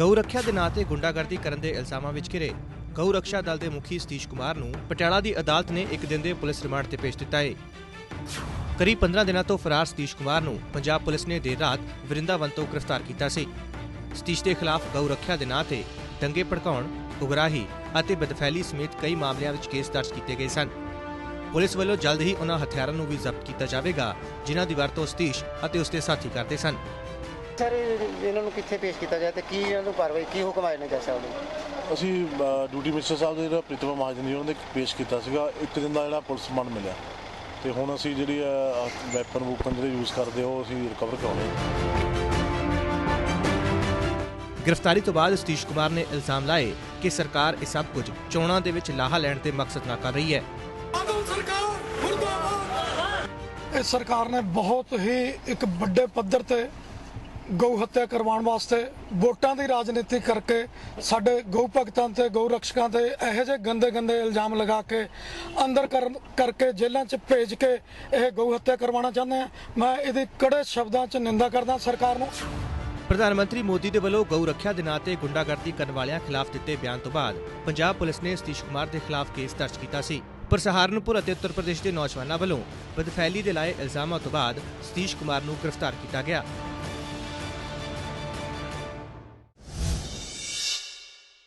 ਗਊ ਰੱਖਿਆ ਦੇ ਨਾਂ ਤੇ ਗੁੰਡਾਗਰਦੀ ਕਰਨ ਦੇ ਇਲਜ਼ਾਮਾਂ ਵਿੱਚ ਘਿਰੇ। ਗਊ ਰੱਖਿਆ ਦਲ ਦੇ ਮੁਖੀ ਸਤੀਸ਼ ਕੁਮਾਰ ਨੂੰ ਪਟਿਆਲਾ ਦੀ ਅਦਾਲਤ ਨੇ ਇੱਕ ਦਿਨ ਦੇ ਪੁਲਿਸ ਰਿਮਾਂਡ ਤੇ ਭੇਜ ਦਿੱਤਾ ਹੈ ਕਰੀਬ 15 ਦਿਨਾਂ ਤੋਂ ਫਰਾਰ ਸਤੀਸ਼ ਕੁਮਾਰ ਨੂੰ ਪੰਜਾਬ ਪੁਲਿਸ ਨੇ ਦੇਰ ਰਾਤ ਵਰਿੰਦਾਵਨ ਤੋਂ ਗ੍ਰਿਫਤਾਰ ਕੀਤਾ ਸੀ। ਸਤੀਸ਼ ਦੇ ਖਿਲਾਫ ਗਊ ਰੱਖਿਆ ਦੇ ਨਾਂ ਤੇ ਦੰਗੇ ਭੜਕਾਉਣ, ਉਗਰਾਹੀ ਅਤੇ ਬਦਫੈਲੀ ਸਮੇਤ ਕਈ ਮਾਮਲਿਆਂ ਵਿੱਚ ਕੇਸ ਦਰਜ ਕੀਤੇ ਗਏ ਸਨ। ਪੁਲਿਸ ਵੱਲੋਂ ਜਲਦ ਹੀ ਉਹਨਾਂ ਹਥਿਆਰਾਂ ਨੂੰ ਵੀ ਜ਼ਬਤ ਕੀਤਾ ਜਾਵੇਗਾ, ਜਿਨ੍ਹਾਂ ਦੀ ਵਰਤੋਂ ਸਤੀਸ਼ ਅਤੇ ਉਸਦੇ ਸਾਥੀ ਕਰਦੇ ਸਨ। ਸਰ ਇਹ- ਇਹਨਾਂ ਨੂੰ ਕਿੱਥੇ ਪੇਸ਼ ਕੀਤਾ ਜਾਏ ਤੇ ਕੀ ਇਹਨਾਂ ਨੂੰ ਕਾਰਵਾਈ ਕੀ ਹੁਕਮ ਆਏ ਨੇ ਜੱਜ ਸਾਹਿਬ ਨੂੰ? ਅਸੀਂ ਡਿਊਟੀ ਮਿਸਟਰ ਸਾਹਿਬ ਦੇ ਜਿਹੜਾ ਪ੍ਰੀਤਮ ਮਹਾਜਨ ਜੀ ਉਹਨਾਂ ਦੇ ਪੇਸ਼ ਕੀਤਾ ਸੀਗਾ। ਇੱਕ ਦਿਨ ਦਾ ਜਿਹੜਾ ਪੁਲਿਸ ਰਿਮਾਂਡ ਮਿਲਿਆ। ਤੇ ਹੁਣ ਅਸੀਂ ਜਿਹੜੀ ਵੈਪਨ ਵੂਪਨ ਜਿਹੜੇ ਯੂਜ਼ ਕਰਦੇ ਉਹ ਅਸੀਂ ਰਿਕਵਰ ਕਰਾਉਣੇ ਗ੍ਰਿਫਤਾਰੀ ਤੋਂ ਬਾਅਦ ਸਤੀਸ਼ ਕੁਮਾਰ ਨੇ ਇਲਜ਼ਾਮ ਲਾਏ ਕਿ ਸਰਕਾਰ ਇਹ ਸਭ ਕੁਝ ਚੋਣਾਂ ਦੇ ਵਿੱਚ ਲਾਹਾ ਲੈਣ ਦੇ ਮਕਸਦ ਨਾਲ ਕਰ ਰਹੀ ਹੈ। ਇਹ ਸਰਕਾਰ ਨੇ ਬਹੁਤ ਹੀ ਇੱਕ ਵੱਡੇ ਪੱਧਰ ਤੇ ਗਊ ਹੱਤਿਆ ਕਰਵਾਉਣ ਵਾਸਤੇ ਵੋਟਾਂ ਦੀ ਰਾਜਨੀਤੀ ਕਰਕੇ ਸਾਡੇ ਗਊ ਭਗਤਾਂ ਤੇ ਗਊ ਰਕਸ਼ਕਾਂ ਤੇ ਇਹੋ ਜਿਹੇ ਗੰਦੇ ਗੰਦੇ ਇਲਜ਼ਾਮ ਲਗਾ ਕੇ ਅੰਦਰ ਕਰਕੇ ਜੇਲ੍ਹਾਂ 'ਚ ਭੇਜ ਕੇ ਇਹ ਗਊ ਹੱਤਿਆ ਕਰਵਾਉਣਾ ਚਾਹੁੰਦੇ ਆ ਮੈਂ ਇਹਦੀ ਕੜੇ ਸ਼ਬਦਾਂ 'ਚ ਨਿੰਦਾ ਕਰਦਾ ਸਰਕਾਰ ਨੂੰ। ਪ੍ਰਧਾਨ ਮੰਤਰੀ ਮੋਦੀ ਦੇ ਵੱਲੋਂ ਗਊ ਰੱਖਿਆ ਦੇ ਨਾਂ ਤੇ ਗੁੰਡਾਗਰਦੀ ਕਰਨ ਵਾਲਿਆਂ ਖਿਲਾਫ ਦਿੱਤੇ ਬਿਆਨ ਤੋਂ ਬਾਅਦ ਪੰਜਾਬ ਪੁਲਿਸ ਨੇ ਸਤੀਸ਼ ਕੁਮਾਰ ਦੇ ਖਿਲਾਫ ਕੇਸ ਦਰਜ ਕੀਤਾ ਸੀ। ਪਰ ਸਹਾਰਨਪੁਰ ਅਤੇ ਉੱਤਰ ਪ੍ਰਦੇਸ਼ ਦੇ ਨੌਜਵਾਨਾਂ ਵੱਲੋਂ ਬਦਫੈਲੀ ਦੇ ਲਾਏ ਇਲਜ਼ਾਮਾਂ ਤੋਂ ਬਾਅਦ ਸਤੀਸ਼ ਕੁਮਾਰ ਨੂੰ ਗ੍ਰਿਫਤਾਰ ਕੀਤਾ ਗਿਆ।